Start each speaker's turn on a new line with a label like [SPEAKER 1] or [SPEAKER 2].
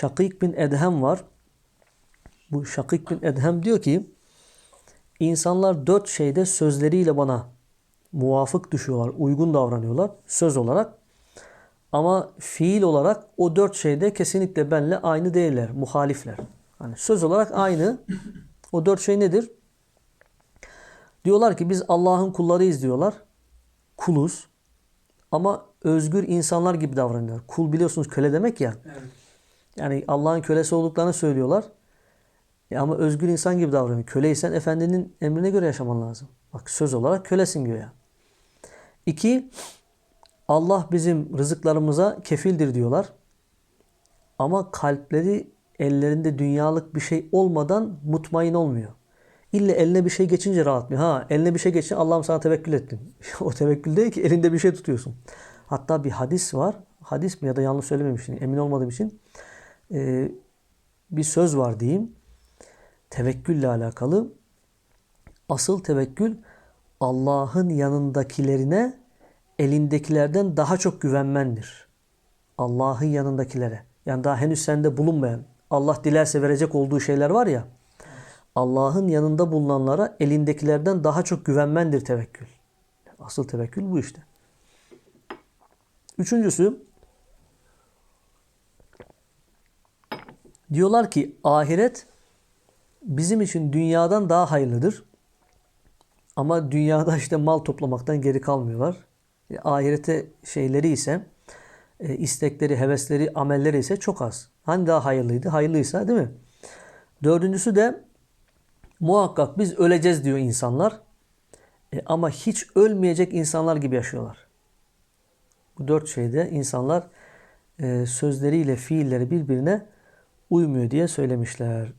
[SPEAKER 1] Şakik bin Edhem var. Bu Şakik bin Edhem diyor ki insanlar dört şeyde sözleriyle bana muvafık düşüyorlar, uygun davranıyorlar söz olarak. Ama fiil olarak o dört şeyde kesinlikle benle aynı değiller, muhalifler. Hani söz olarak aynı. O dört şey nedir? Diyorlar ki biz Allah'ın kullarıyız diyorlar. Kuluz. Ama özgür insanlar gibi davranıyorlar. Kul biliyorsunuz köle demek ya.
[SPEAKER 2] Evet.
[SPEAKER 1] Yani Allah'ın kölesi olduklarını söylüyorlar. Ya ama özgür insan gibi davranıyor. Köleysen efendinin emrine göre yaşaman lazım. Bak söz olarak kölesin diyor ya. İki, Allah bizim rızıklarımıza kefildir diyorlar. Ama kalpleri ellerinde dünyalık bir şey olmadan mutmain olmuyor. İlle eline bir şey geçince rahatlıyor. Ha eline bir şey geçince Allah'ım sana tevekkül ettim. o tevekkül değil ki elinde bir şey tutuyorsun. Hatta bir hadis var. Hadis mi ya da yanlış söylememişim emin olmadığım için. Ee, bir söz var diyeyim. Tevekkülle alakalı. Asıl tevekkül Allah'ın yanındakilerine elindekilerden daha çok güvenmendir. Allah'ın yanındakilere. Yani daha henüz sende bulunmayan, Allah dilerse verecek olduğu şeyler var ya. Allah'ın yanında bulunanlara elindekilerden daha çok güvenmendir tevekkül. Asıl tevekkül bu işte. Üçüncüsü diyorlar ki ahiret bizim için dünyadan daha hayırlıdır. Ama dünyada işte mal toplamaktan geri kalmıyorlar. E, ahirete şeyleri ise e, istekleri, hevesleri, amelleri ise çok az. Hani daha hayırlıydı? Hayırlıysa değil mi? Dördüncüsü de muhakkak biz öleceğiz diyor insanlar. E, ama hiç ölmeyecek insanlar gibi yaşıyorlar. Bu dört şeyde insanlar e, sözleriyle fiilleri birbirine uymuyor diye söylemişler.